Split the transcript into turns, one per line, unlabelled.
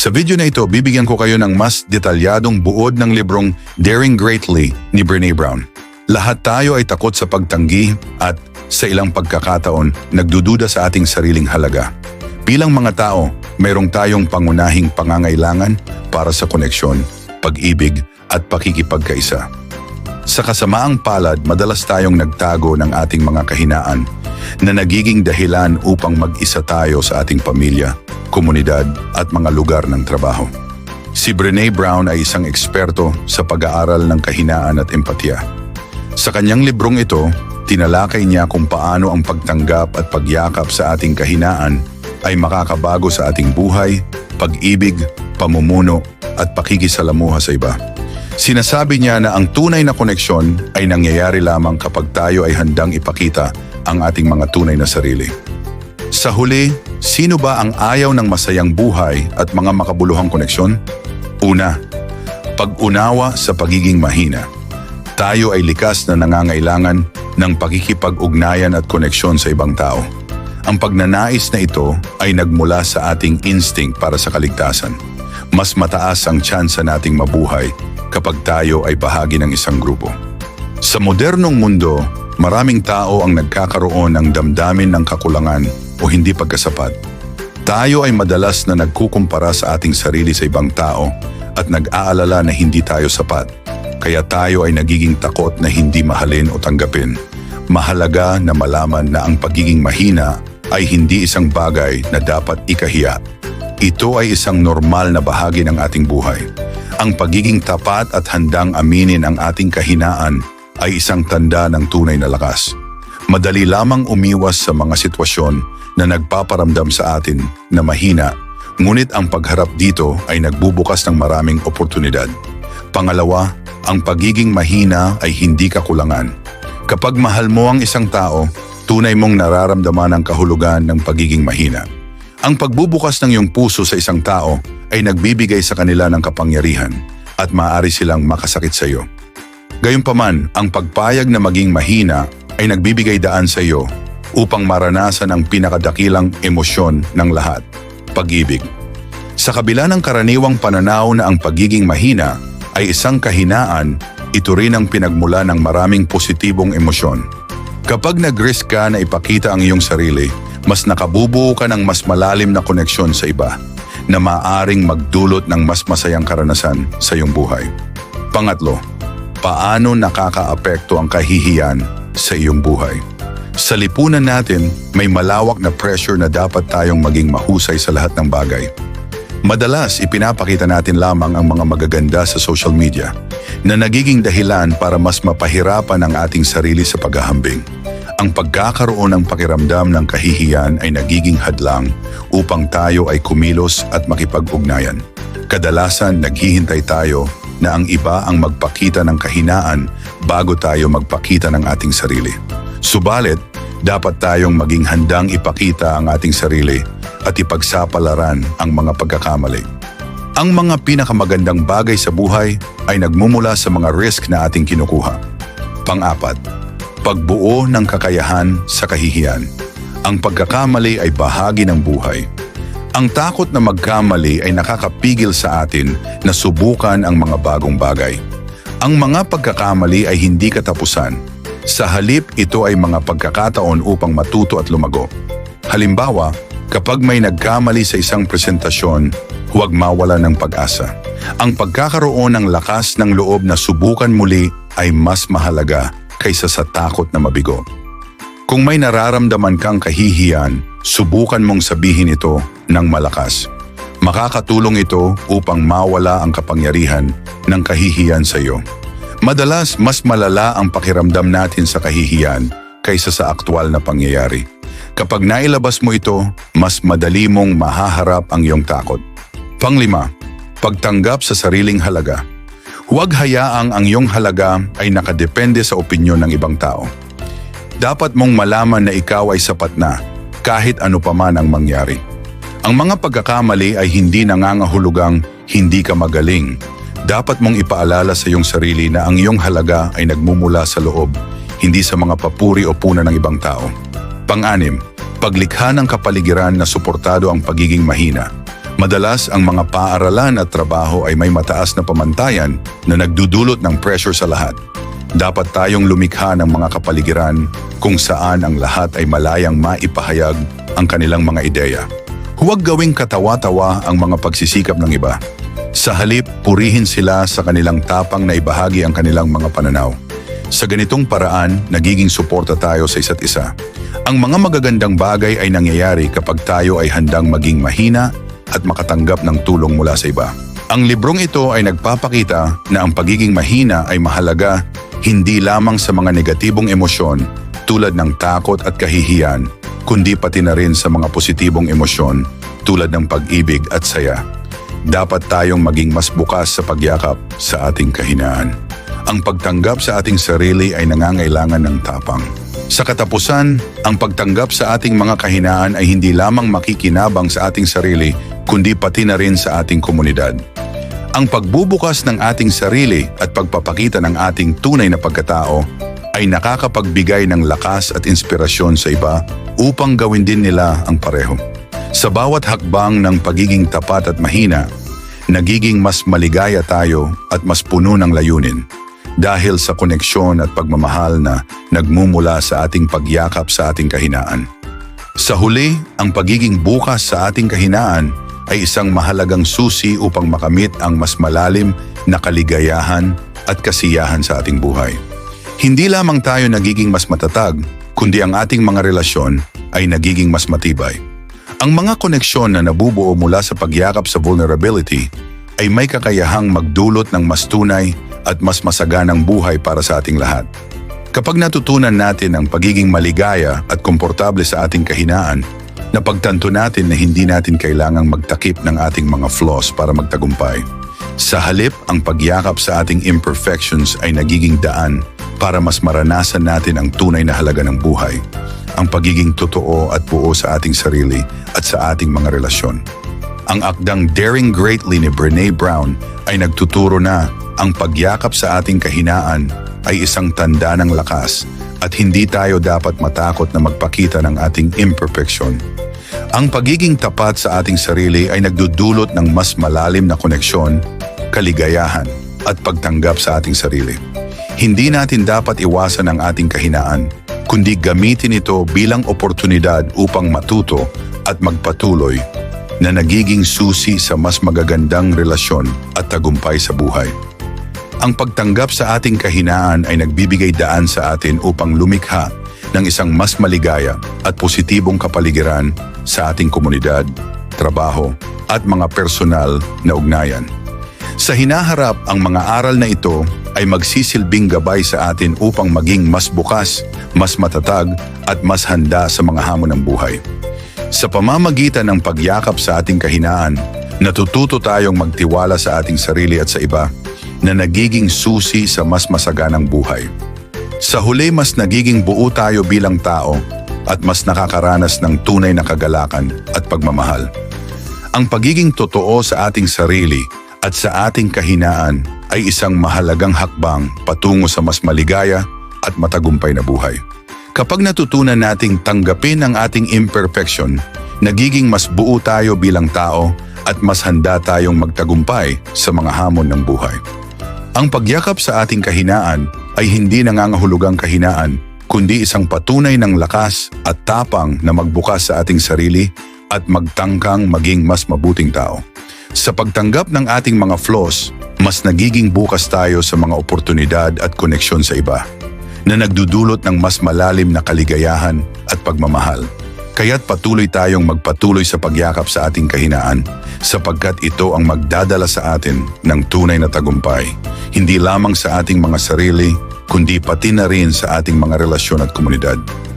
Sa video na ito, bibigyan ko kayo ng mas detalyadong buod ng librong Daring Greatly ni Brene Brown. Lahat tayo ay takot sa pagtanggi at sa ilang pagkakataon, nagdududa sa ating sariling halaga. Bilang mga tao, mayroong tayong pangunahing pangangailangan para sa koneksyon, pag-ibig at pakikipagkaisa. Sa kasamaang palad, madalas tayong nagtago ng ating mga kahinaan na nagiging dahilan upang mag-isa tayo sa ating pamilya, komunidad at mga lugar ng trabaho. Si Brene Brown ay isang eksperto sa pag-aaral ng kahinaan at empatya. Sa kanyang librong ito, tinalakay niya kung paano ang pagtanggap at pagyakap sa ating kahinaan ay makakabago sa ating buhay, pag-ibig, pamumuno at pakikisalamuha sa iba. Sinasabi niya na ang tunay na koneksyon ay nangyayari lamang kapag tayo ay handang ipakita ang ating mga tunay na sarili. Sa huli, sino ba ang ayaw ng masayang buhay at mga makabuluhang koneksyon? Una, pag-unawa sa pagiging mahina. Tayo ay likas na nangangailangan ng pakikipag-ugnayan at koneksyon sa ibang tao. Ang pagnanais na ito ay nagmula sa ating instinct para sa kaligtasan. Mas mataas ang tsansa nating mabuhay kapag tayo ay bahagi ng isang grupo. Sa modernong mundo, maraming tao ang nagkakaroon ng damdamin ng kakulangan o hindi pagkasapat. Tayo ay madalas na nagkukumpara sa ating sarili sa ibang tao at nag-aalala na hindi tayo sapat. Kaya tayo ay nagiging takot na hindi mahalin o tanggapin. Mahalaga na malaman na ang pagiging mahina ay hindi isang bagay na dapat ikahiya. Ito ay isang normal na bahagi ng ating buhay. Ang pagiging tapat at handang aminin ang ating kahinaan ay isang tanda ng tunay na lakas. Madali lamang umiwas sa mga sitwasyon na nagpaparamdam sa atin na mahina, ngunit ang pagharap dito ay nagbubukas ng maraming oportunidad. Pangalawa, ang pagiging mahina ay hindi kakulangan. Kapag mahal mo ang isang tao, tunay mong nararamdaman ang kahulugan ng pagiging mahina. Ang pagbubukas ng iyong puso sa isang tao ay nagbibigay sa kanila ng kapangyarihan at maaari silang makasakit sa iyo. Gayunpaman, ang pagpayag na maging mahina ay nagbibigay daan sa iyo upang maranasan ang pinakadakilang emosyon ng lahat, pag-ibig. Sa kabila ng karaniwang pananaw na ang pagiging mahina ay isang kahinaan, ito rin ang pinagmula ng maraming positibong emosyon. Kapag nag-risk ka na ipakita ang iyong sarili, mas nakabubuo ka ng mas malalim na koneksyon sa iba na maaring magdulot ng mas masayang karanasan sa iyong buhay. Pangatlo, paano nakakaapekto ang kahihiyan sa iyong buhay? Sa lipunan natin, may malawak na pressure na dapat tayong maging mahusay sa lahat ng bagay. Madalas, ipinapakita natin lamang ang mga magaganda sa social media na nagiging dahilan para mas mapahirapan ang ating sarili sa paghahambing. Ang pagkakaroon ng pakiramdam ng kahihiyan ay nagiging hadlang upang tayo ay kumilos at makipag-ugnayan. Kadalasan, naghihintay tayo na ang iba ang magpakita ng kahinaan bago tayo magpakita ng ating sarili. Subalit, dapat tayong maging handang ipakita ang ating sarili at ipagsapalaran ang mga pagkakamali. Ang mga pinakamagandang bagay sa buhay ay nagmumula sa mga risk na ating kinukuha. Pang-apat, pagbuo ng kakayahan sa kahihiyan. Ang pagkakamali ay bahagi ng buhay. Ang takot na magkamali ay nakakapigil sa atin na subukan ang mga bagong bagay. Ang mga pagkakamali ay hindi katapusan. Sa halip, ito ay mga pagkakataon upang matuto at lumago. Halimbawa, kapag may nagkamali sa isang presentasyon, huwag mawala ng pag-asa. Ang pagkakaroon ng lakas ng loob na subukan muli ay mas mahalaga kaysa sa takot na mabigo. Kung may nararamdaman kang kahihiyan, subukan mong sabihin ito ng malakas. Makakatulong ito upang mawala ang kapangyarihan ng kahihiyan sa iyo. Madalas, mas malala ang pakiramdam natin sa kahihiyan kaysa sa aktwal na pangyayari. Kapag nailabas mo ito, mas madali mong mahaharap ang iyong takot. Panglima, pagtanggap sa sariling halaga. Huwag hayaang ang iyong halaga ay nakadepende sa opinyon ng ibang tao. Dapat mong malaman na ikaw ay sapat na kahit ano pa man ang mangyari. Ang mga pagkakamali ay hindi nangangahulugang hindi ka magaling. Dapat mong ipaalala sa iyong sarili na ang iyong halaga ay nagmumula sa loob, hindi sa mga papuri o puna ng ibang tao. Pang-anim, paglikha ng kapaligiran na suportado ang pagiging mahina. Madalas ang mga paaralan at trabaho ay may mataas na pamantayan na nagdudulot ng pressure sa lahat. Dapat tayong lumikha ng mga kapaligiran kung saan ang lahat ay malayang maipahayag ang kanilang mga ideya. Huwag gawing katawa-tawa ang mga pagsisikap ng iba. Sa halip, purihin sila sa kanilang tapang na ibahagi ang kanilang mga pananaw. Sa ganitong paraan, nagiging suporta tayo sa isa't isa. Ang mga magagandang bagay ay nangyayari kapag tayo ay handang maging mahina at makatanggap ng tulong mula sa iba. Ang librong ito ay nagpapakita na ang pagiging mahina ay mahalaga hindi lamang sa mga negatibong emosyon tulad ng takot at kahihiyan, kundi pati na rin sa mga positibong emosyon tulad ng pag-ibig at saya. Dapat tayong maging mas bukas sa pagyakap sa ating kahinaan. Ang pagtanggap sa ating sarili ay nangangailangan ng tapang. Sa katapusan, ang pagtanggap sa ating mga kahinaan ay hindi lamang makikinabang sa ating sarili, kundi pati na rin sa ating komunidad. Ang pagbubukas ng ating sarili at pagpapakita ng ating tunay na pagkatao ay nakakapagbigay ng lakas at inspirasyon sa iba upang gawin din nila ang pareho. Sa bawat hakbang ng pagiging tapat at mahina, nagiging mas maligaya tayo at mas puno ng layunin dahil sa koneksyon at pagmamahal na nagmumula sa ating pagyakap sa ating kahinaan. Sa huli, ang pagiging bukas sa ating kahinaan ay isang mahalagang susi upang makamit ang mas malalim na kaligayahan at kasiyahan sa ating buhay. Hindi lamang tayo nagiging mas matatag, kundi ang ating mga relasyon ay nagiging mas matibay. Ang mga koneksyon na nabubuo mula sa pagyakap sa vulnerability ay may kakayahang magdulot ng mas tunay at mas masaganang buhay para sa ating lahat. Kapag natutunan natin ang pagiging maligaya at komportable sa ating kahinaan, napagtanto natin na hindi natin kailangang magtakip ng ating mga flaws para magtagumpay. Sa halip, ang pagyakap sa ating imperfections ay nagiging daan para mas maranasan natin ang tunay na halaga ng buhay, ang pagiging totoo at buo sa ating sarili at sa ating mga relasyon. Ang akdang Daring Greatly ni Brene Brown ay nagtuturo na ang pagyakap sa ating kahinaan ay isang tanda ng lakas at hindi tayo dapat matakot na magpakita ng ating imperfection. Ang pagiging tapat sa ating sarili ay nagdudulot ng mas malalim na koneksyon, kaligayahan at pagtanggap sa ating sarili. Hindi natin dapat iwasan ang ating kahinaan, kundi gamitin ito bilang oportunidad upang matuto at magpatuloy na nagiging susi sa mas magagandang relasyon at tagumpay sa buhay. Ang pagtanggap sa ating kahinaan ay nagbibigay daan sa atin upang lumikha ng isang mas maligaya at positibong kapaligiran sa ating komunidad, trabaho at mga personal na ugnayan. Sa hinaharap, ang mga aral na ito ay magsisilbing gabay sa atin upang maging mas bukas, mas matatag at mas handa sa mga hamon ng buhay. Sa pamamagitan ng pagyakap sa ating kahinaan, natututo tayong magtiwala sa ating sarili at sa iba na nagiging susi sa mas masaganang buhay. Sa huli, mas nagiging buo tayo bilang tao at mas nakakaranas ng tunay na kagalakan at pagmamahal. Ang pagiging totoo sa ating sarili at sa ating kahinaan ay isang mahalagang hakbang patungo sa mas maligaya at matagumpay na buhay. Kapag natutunan nating tanggapin ang ating imperfection, nagiging mas buo tayo bilang tao at mas handa tayong magtagumpay sa mga hamon ng buhay. Ang pagyakap sa ating kahinaan ay hindi nangangahulugang kahinaan, kundi isang patunay ng lakas at tapang na magbukas sa ating sarili at magtangkang maging mas mabuting tao. Sa pagtanggap ng ating mga flaws, mas nagiging bukas tayo sa mga oportunidad at koneksyon sa iba na nagdudulot ng mas malalim na kaligayahan at pagmamahal. Kaya't patuloy tayong magpatuloy sa pagyakap sa ating kahinaan sapagkat ito ang magdadala sa atin ng tunay na tagumpay. Hindi lamang sa ating mga sarili, kundi pati na rin sa ating mga relasyon at komunidad.